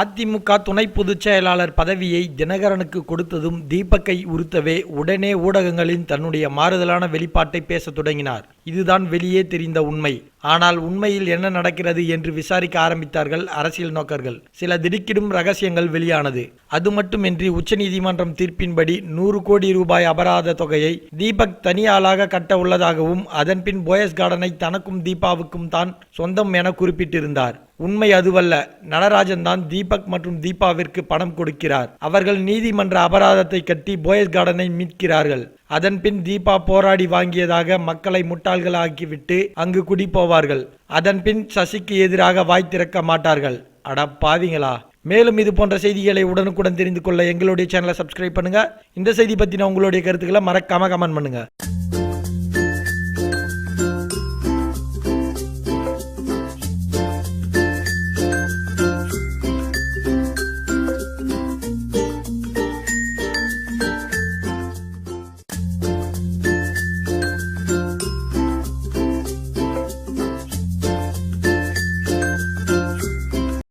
அதிமுக துணை பொதுச் செயலாளர் பதவியை தினகரனுக்கு கொடுத்ததும் தீபக்கை உறுத்தவே உடனே ஊடகங்களின் தன்னுடைய மாறுதலான வெளிப்பாட்டை பேசத் தொடங்கினார். இதுதான் வெளியே தெரிந்த உண்மை. ஆனால் உண்மையில் என்ன நடக்கிறது என்று விசாரிக்க ஆரம்பித்தார்கள் அரசியல் நோக்கர்கள். சில திடுக்கிடும் ரகசியங்கள் வெளியானது. அது மட்டுமின்றி உச்சநீதிமன்றம் தீர்ப்பின்படி நூறு கோடி ரூபாய் அபராத தொகையை தீபக் தனியாளாக கட்ட உள்ளதாகவும் அதன்பின் போயஸ் கார்டனை தனக்கும் தீபாவுக்கும் தான் சொந்தம் என குறிப்பிட்டிருந்தார். உண்மை அதுவல்ல. நடராஜன் தான் தீபக் மற்றும் தீபாவிற்கு பணம் கொடுக்கிறார். அவர்கள் நீதிமன்ற அபராதத்தை கட்டி போயஸ் கார்டனை மீட்கிறார்கள். அதன்பின் தீபா போராடி வாங்கியதாக மக்களை முட்டாள்களாக்கிவிட்டு அங்கு குடி போவார்கள் அதன்பின் சசிக்கு எதிராக வாய் திறக்க மாட்டார்கள். அட பாவிங்களா. மேலும் இது போன்ற செய்திகளை உடனுக்குடன் தெரிந்து கொள்ள எங்களுடைய சேனலை சப்ஸ்கிரைப் பண்ணுங்க. இந்த செய்தி பற்றின உங்களுடைய கருத்துக்களை மறக்காம கமெண்ட் பண்ணுங்க.